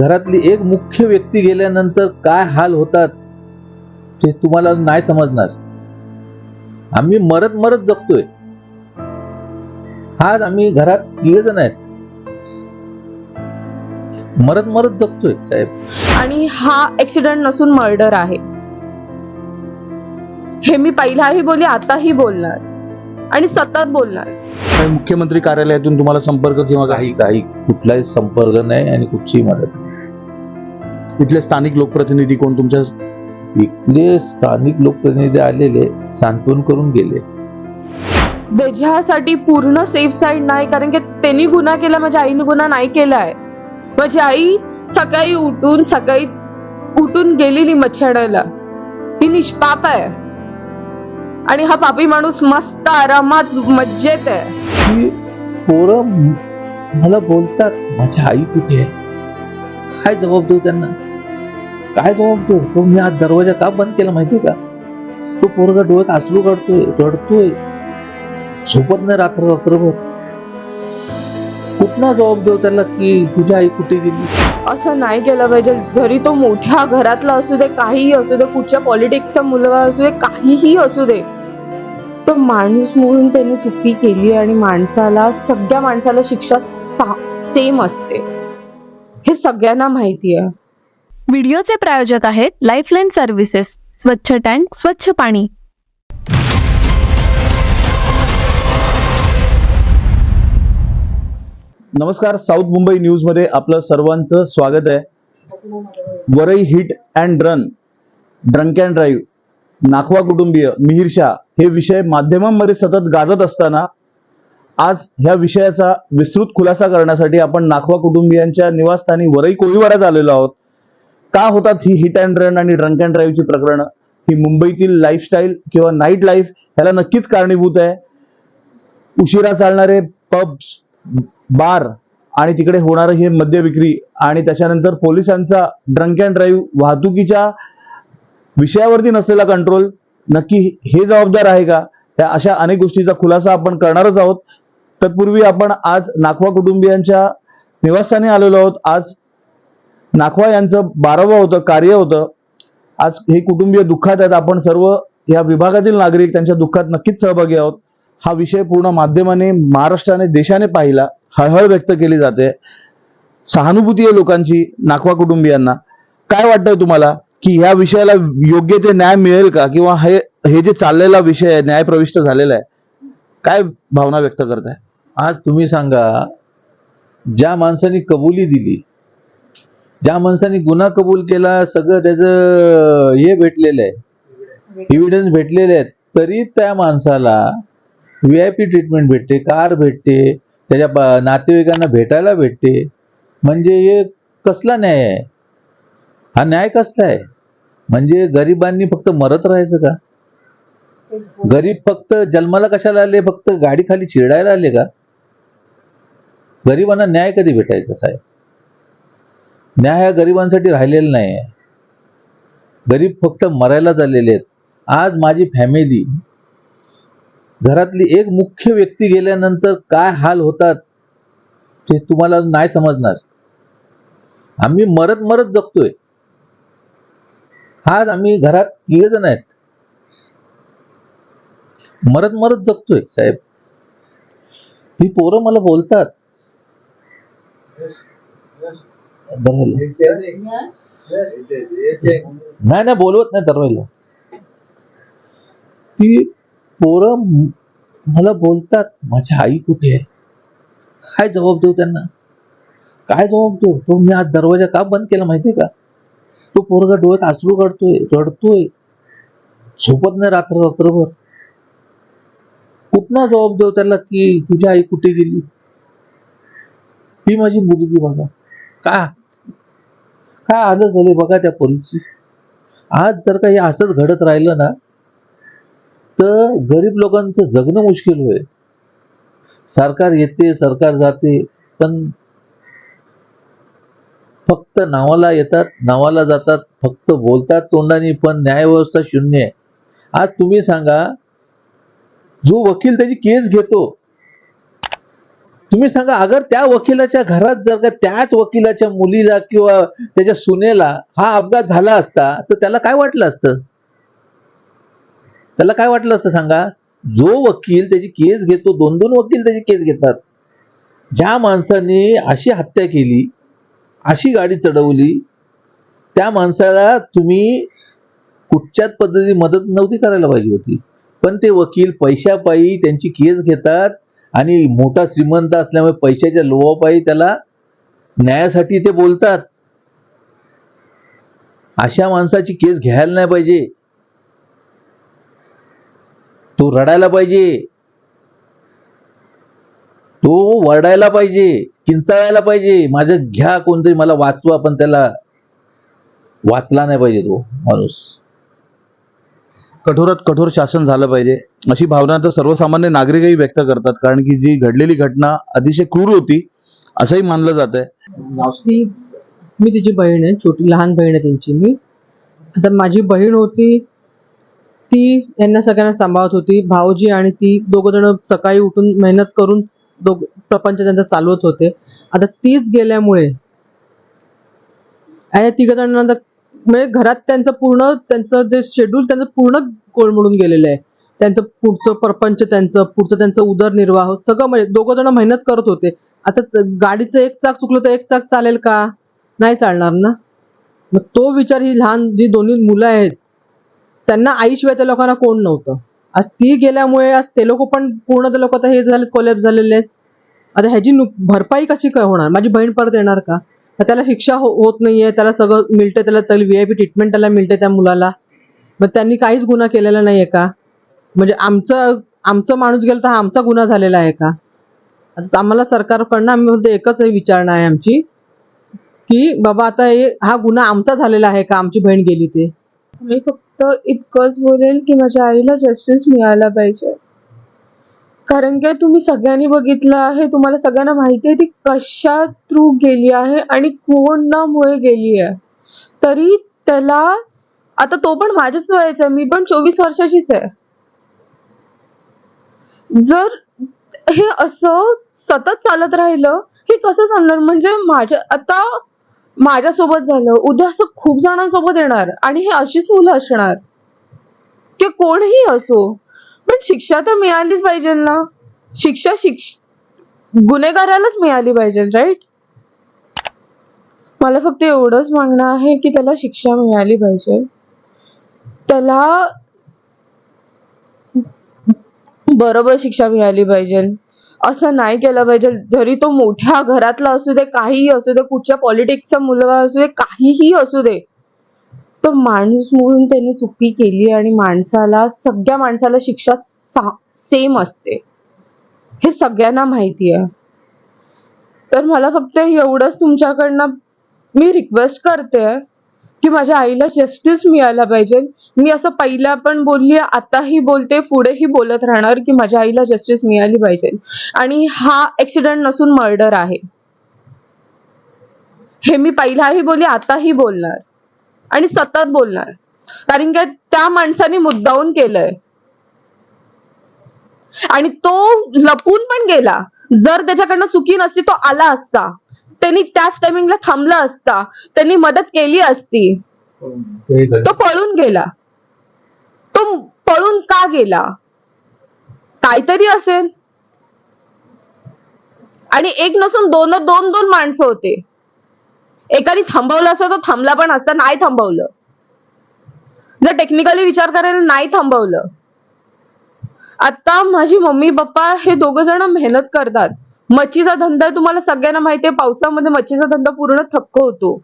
घरातली एक मुख्य व्यक्ती गेल्यानंतर काय हाल होतात ते तुम्हाला नाही समजणार. आम्ही मरत मरत जगतोय. आज आम्ही घरात तिघ जण आहेत. मरत मरत जगतोय साहेब. आणि हा ऍक्सिडेंट नसून मर्डर आहे. हे मी पहिलाही बोलली आताही बोलणार. आणि सतत बोलणार. मुख्यमंत्री कार्यालयातून तुम्हाला संपर्क किंवा काही काही काही कुठलाही संपर्क नाही आणि कुठची मदत नाही. इथले स्थानिक लोकप्रतिनिधी कोण तुमच्या इथले स्थानिक लोकप्रतिनिधी आलेले सांत्वन करून गेले. त्याच्यासाठी पूर्ण सेफ साईड नाही कारण की त्यांनी गुन्हा केला माझ्या आईने गुन्हा नाही केलाय माझी आई सकाळी उठून सकाळी उठून गेलेली मच्छाडायला ती निष्पाप आहे. आणि हा पापी माणूस मस्त आरामात मज्जेत आहे. की पोरं मला बोलतात माझी आई कुठे आहे? काय जबाब देऊ त्यांना? काय जबाब देऊ तो मी आज दरवाजा का बंद केला माहितीये का? तो पोरगा डोळ्यात आसरू काढतोय रडतोय. झोपत नाही रात्र रात्रभर. कुठला जबाब देऊ त्याला की तुझी आई कुठे गेली? असं नाही केलं पाहिजे. जरी तो मोठ्या घरातला असू दे काहीही असू दे कुठच्या पॉलिटिक्सचा मुलगा असू दे काहीही असू दे. तो माणूस म्हणून त्यांनी चुकी केली आणि माणसाला सगळ्या माणसाला शिक्षा सेम असते. हे सगळ्यांना माहिती आहे व्हिडिओचे प्रायोजक आहेत लाईफलाईन सर्व्हिसेस स्वच्छ टँक स्वच्छ पाणी. नमस्कार साऊथ मुंबई न्यूजमध्ये आपलं सर्वांचं स्वागत आहे. Varai hit and run drunk and drive Nakhwa कुटुंबीय मिहीर शाह हे विषय माध्यमांमध्ये सतत गाजत असताना आज ह्या विषयाचा विस्तृत खुलासा करण्यासाठी आपण नाखवा कुटुंबियांच्या निवासस्थानी वरई कोळीवाड्यात आलेलो आहोत. का होतात ही हिट अँड रन आणि ड्रंक अँड ड्राईव्हची प्रकरणं? ही मुंबईतील लाईफस्टाईल किंवा नाईट लाईफ ह्याला नक्कीच कारणीभूत आहे. उशिरा चालणारे पब्स बार आणि तिकडे होणारं हे मद्य विक्री आणि त्याच्यानंतर पोलिसांचा ड्रंक अँड ड्राईव्ह वाहतुकीच्या विषयावरती नसलेला कंट्रोल नक्की हे जबाबदार आहे का? त्या अशा अनेक गोष्टीचा खुलासा आपण करणारच आहोत. तत्पूर्वी आपण आज नाखवा कुटुंबियांच्या निवासस्थानी आलेलो आहोत. आज नाखवा यांचं बारावं होतं कार्य होतं. आज हे कुटुंबीय दुःखात आहेत. आपण सर्व या विभागातील नागरिक त्यांच्या दुःखात नक्कीच सहभागी आहोत. हा विषय पूर्ण माध्यमाने महाराष्ट्राने देशाने पाहिला. हळहळ व्यक्त केली जाते. सहानुभूती आहे लोकांची नाखवा कुटुंबियांना. काय वाटतंय तुम्हाला? की ह्या विषयाला योग्य ते न्याय मिळेल का? किंवा हे हे जे चाललेला विषय आहे न्याय प्रविष्ट झालेला आहे काय भावना व्यक्त करताय? आज तुम्ही सांगा ज्या माणसाने कबुली दिली ज्या माणसाने गुन्हा कबूल केला सगळं त्याचं हे भेटलेलं आहे. इव्हिडन्स भेटलेले आहेत. तरी त्या माणसाला व्ही आय पी ट्रीटमेंट भेटते कार भेटते त्याच्या नातेवाईकांना भेटायला भेटते. म्हणजे हे कसला न्याय आहे? हा न्याय कसला आहे? म्हणजे गरिबांनी फक्त मरत राहायचं का? गरीब फक्त जन्माला कशाला आले? फक्त गाडी खाली चिरडायला आले का? गरिबांना न्याय कधी भेटायचा साहेब? न्याय हा गरिबांसाठी राहिलेला नाही आहे गरीब फक्त मरायला झालेले आहेत. आज माझी फॅमिली घरातली एक मुख्य व्यक्ती गेल्यानंतर काय हाल होतात ते तुम्हाला नाही समजणार. आम्ही मरत मरत जगतोय. आज आम्ही घरात तिघ जण आहेत. मरत मरत जगतोय साहेब. ही पोरं मला बोलतात. नाही नाही बोलवत नाही दरवेळेला ती पोरं मला बोलतात माझी आई कुठे आहे? काय जबाब देऊ त्यांना? काय जबाब देऊ? तो मी आज दरवाजा का बंद केला माहितीये का? तो पोरगा डोळ्यात आसरू काढतोय रडतोय. झोपत नाही रात्र रात्रभर. कुठला जबाब देऊ त्याला की तुझी आई कुठे गेली? ही माझी मुलगी बघा. का? काय आलं झाली बघा त्या पोरीची. आज जर का हे असंच घडत राहिलं ना तर गरीब लोकांचं जगणं मुश्किल होईल. सरकार येते सरकार जाते पण फक्त नावाला येतात नावाला जातात फक्त बोलतात तोंडाने पण न्याय व्यवस्था शून्य आहे. आज तुम्ही सांगा जो वकील त्याची केस घेतो तुम्ही सांगा अगर त्या वकिलाच्या घरात जर का त्याच वकिलाच्या मुलीला किंवा त्याच्या सुनेला हा अपघात झाला असता तर त्याला काय वाटलं असतं? त्याला काय वाटलं असतं सांगा? जो वकील त्याची केस घेतो दोन दोन वकील त्याची केस घेतात. ज्या माणसाने अशी हत्या केली अशी गाडी चढवली त्या माणसाला तुम्ही कुठच्याच पद्धतीने मदत नव्हती करायला पाहिजे होती. पण ते वकील पैशापायी त्यांची केस घेतात आणि मोठा श्रीमंत असल्यामुळे पैशाच्या लोभापायी त्याला न्यायासाठी ते बोलतात. अशा माणसाची केस घ्यायला नाही पाहिजे. तो रडायला पाहिजे. तो वरडायला पाहिजे किंचाळायला पाहिजे. माझं घ्या कोणतरी मला वाचवा पण त्याला वाचला नाही पाहिजे तो माणूस. कठोरात कठोर शासन झालं पाहिजे. अशी भावना तर सर्वसामान्य नागरिकही व्यक्त करतात. कारण की जी घडलेली घटना अतिशय क्रूर होती असंही मानलं जात आहे तीच मी तिची बहीण आहे छोटी लहान बहीण आहे त्यांची मी. आता माझी बहीण होती ती यांना सगळ्यांना सांभाळत होती. भाऊजी आणि ती दोघं जण सकाळी उठून मेहनत करून दोघ प्रपंच त्यांचा चालवत होते. आता तीच गेल्यामुळे आणि तिघ जणांना म्हणजे घरात त्यांचं पूर्ण त्यांचं जे शेड्यूल त्यांचं पूर्ण कोलमडून गेलेलं आहे. त्यांचं पुढचं प्रपंच त्यांचं पुढचं त्यांचं उदरनिर्वाह सगळं म्हणजे दोघं जण मेहनत करत होते. आता गाडीचं एक चाक चुकलं तर एक चाक चालेल का? नाही चालणार ना. मग तो विचार ही लहान जी दोन्ही मुलं आहेत त्यांना आईशिवाय त्या लोकांना कोण नव्हतं. आज ती गेल्यामुळे आज ते लोक पण पूर्ण ते लोक आता हे झालेत कोलॅप झालेले आहेत. आता ह्याची भरपाई कशी काय होणार? माझी बहीण परत येणार का? त्याला शिक्षा हो, होत नाहीये त्याला सगळं मिळते त्याला चांगली व्ही आय पी ट्रीटमेंट त्याला मिळते त्या मुलाला. मग त्यांनी काहीच गुन्हा केलेला नाहीये का? म्हणजे आमचं आमचं माणूस गेलं तर हा आमचा गुन्हा झालेला आहे का? आता आम्हाला सरकारकडनं आम्ही म्हणतो एकच विचारणा आहे आमची की बाबा आता हे हा गुन्हा आमचा झालेला आहे का? आमची बहीण गेली ते. मी फक्त इतकंच बोलेल की माझ्या आईला जस्टिस मिळायला पाहिजे. कारण की तुम्ही सगळ्यांनी बघितलं आहे तुम्हाला सगळ्यांना माहिती आहे ती कशा थ्रू गेली आहे आणि कोणामुळे गेली आहे. तरी त्याला आता तो पण माझ्याच वयाचा आहे मी पण चोवीस वर्षाचीच आहे. जर हे असं सतत चालत राहिलं हे कसं चालणार? म्हणजे माझ्या आता माझ्यासोबत झालं उद्या असं खूप जणांसोबत येणार आणि हे अशीच मुलं असणार. की कोणही असो. पण शिक्षा तर मिळालीच पाहिजे ना. शिक्षा शिक्ष गुन्हेगारालाच मिळाली पाहिजे राईट मला फक्त एवढंच मागणं आहे की त्याला शिक्षा मिळाली पाहिजे. त्याला बरोबर शिक्षा मिळाली पाहिजे. असं नाही केलं पाहिजे. जरी तो मोठ्या घरातला असू दे काहीही असू दे कुठच्या पॉलिटिक्सचा मुलगा असू दे काहीही असू दे तो माणूस म्हणून त्यांनी चुकी केली आणि माणसाला सगळ्या माणसाला शिक्षा सेम असते. हे सगळ्यांना माहिती आहे. तर मला फक्त एवढंच तुमच्याकडनं मी रिक्वेस्ट करते की माझ्या आईला जस्टिस मिळायला पाहिजे. मी असं पहिला पण बोलली आताही बोलते पुढेही बोलत राहणार की माझ्या आईला जस्टिस मिळाली पाहिजे. आणि हा ऍक्सिडेंट नसून मर्डर आहे. हे मी पहिलाही बोलली आताही बोलणार. आणि सतत बोलणार. कारण की त्या माणसाने मुद्दाहून केलंय. आणि तो लपून पण गेला. जर त्याच्याकडनं चुकी नसती तो आला असता. त्यांनी त्याच टायमिंगला थांबला असता. त्यांनी मदत केली असती. तो पळून गेला. तो पळून का गेला? काहीतरी असेल. आणि एक नसून दोन दोन दोन माणसं होते. एकाने थांबवलं असं तर थांबला पण असतं नाही थांबवलं. जर टेक्निकली विचार करायला नाही थांबवलं. आता माझी मम्मी पप्पा हे दोघ जण मेहनत करतात. मच्छीचा धंदा तुम्हाला सगळ्यांना माहिती आहे पावसामध्ये मच्छीचा धंदा पूर्ण थक्क होतो.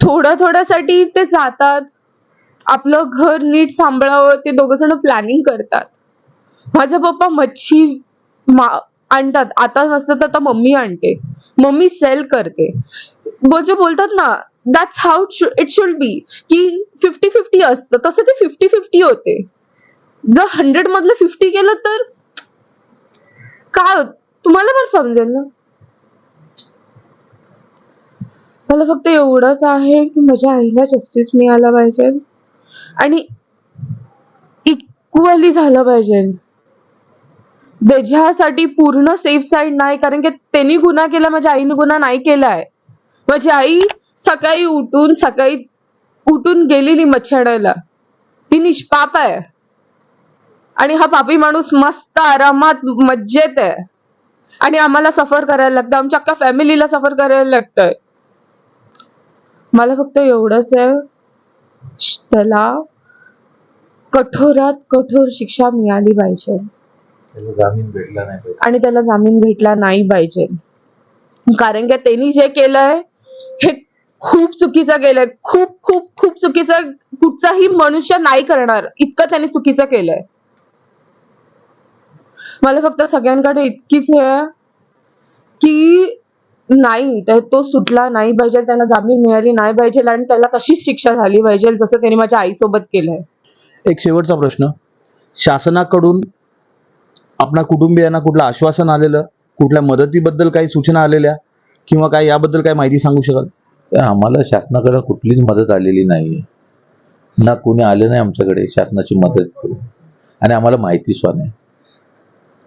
थोड्या थोड्यासाठी ते जातात. आपलं घर नीट सांभाळावं ते दोघ जण प्लॅनिंग करतात. माझा पप्पा मच्छी मा- आणतात. आता नसतं तर आता मम्मी आणते. मम्मी सेल करते. जे बोलतात ना that's how it should be की फिफ्टी फिफ्टी असतं. तसं ते फिफ्टी फिफ्टी होते. जर हंड्रेड मधलं फिफ्टी केलं तर काय होत? तुम्हाला पण समजेल ना? मला फक्त एवढंच आहे की माझ्या आईला जस्टिस मिळायला पाहिजे. आणि इक्वली झालं पाहिजे. त्याच्यासाठी पूर्ण सेफ साईड नाही कारण की त्यांनी गुन्हा केला माझ्या आईने गुन्हा नाही केलाय माझी आई सकाळी उठून सकाळी उठून गेलेली मच्छाडायला ती निष्पाप आहे. आणि हा पापी माणूस मस्त आरामात मज्जेत आहे. आणि आम्हाला सफर करायला लागतं. आमच्या अख्ख्या फॅमिलीला सफर करायला लागतंय मला फक्त एवढंच आहे. त्याला कठोरात कठोर शिक्षा मिळाली पाहिजे. जामीन भेटला नाही पाहिजे. आणि त्याला जामीन भेटला नाही पाहिजे. कारण की त्यांनी जे केलंय हे खूप चुकीचं केलंय. खूप खूप खूप चुकीचं कुठचाही मनुष्य नाही करणार. इतकं त्यांनी चुकीचं केलंय. मला फक्त सगळ्यांकडे इतकीच हे आहे की नाही तर तो सुटला नाही पाहिजे त्याला जामीन मिळाली नाही पाहिजे आणि त्याला तशीच शिक्षा झाली पाहिजे जसं त्यांनी माझ्या आईसोबत केलंय. एक शेवटचा प्रश्न. शासनाकडून आपल्या कुटुंबियांना कुठलं आश्वासन आलेलं कुठल्या मदतीबद्दल काही सूचना आलेल्या किंवा काय याबद्दल काय माहिती सांगू शकाल? आम्हाला शासनाकडे कुठलीच मदत आलेली नाहीये. ना कोणी आलं नाही आमच्याकडे शासनाची मदत करून. आणि आम्हाला माहिती सुद्धा नाही.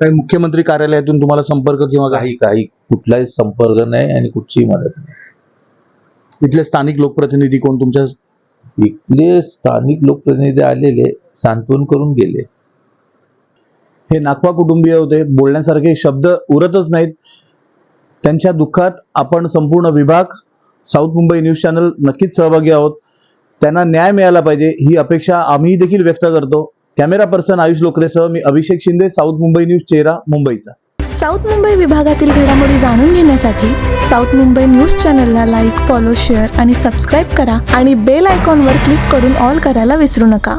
काही मुख्यमंत्री कार्यालयातून तुम्हाला संपर्क किंवा काही काही काही. कुठलाही संपर्क नाही आणि कुठचीही मदत नाही. इथले स्थानिक लोकप्रतिनिधी कोण तुमच्या? इथले स्थानिक लोकप्रतिनिधी आलेले सांत्वन करून गेले. हे नागपा कुटुंबीय होते. बोलण्यासारखे शब्द उरतच नाहीत. त्यांच्या दुःखात आपण संपूर्ण विभाग साऊथ मुंबई न्यूज चॅनल नक्कीच सहभागी आहोत. त्यांना न्याय मिळाला पाहिजे ही अपेक्षा आम्ही देखील व्यक्त करतो. कॅमेरा पर्सन आयुष लोकरेसह मी अभिषेक शिंदे साऊथ मुंबई न्यूज चेहरा मुंबईचा. साऊथ मुंबई विभागातील घडामोडी जाणून घेण्यासाठी साऊथ मुंबई न्यूज चॅनलला लाईक फॉलो शेअर आणि सबस्क्राईब करा आणि बेल आयकॉनवर क्लिक करून ऑल करायला विसरू नका.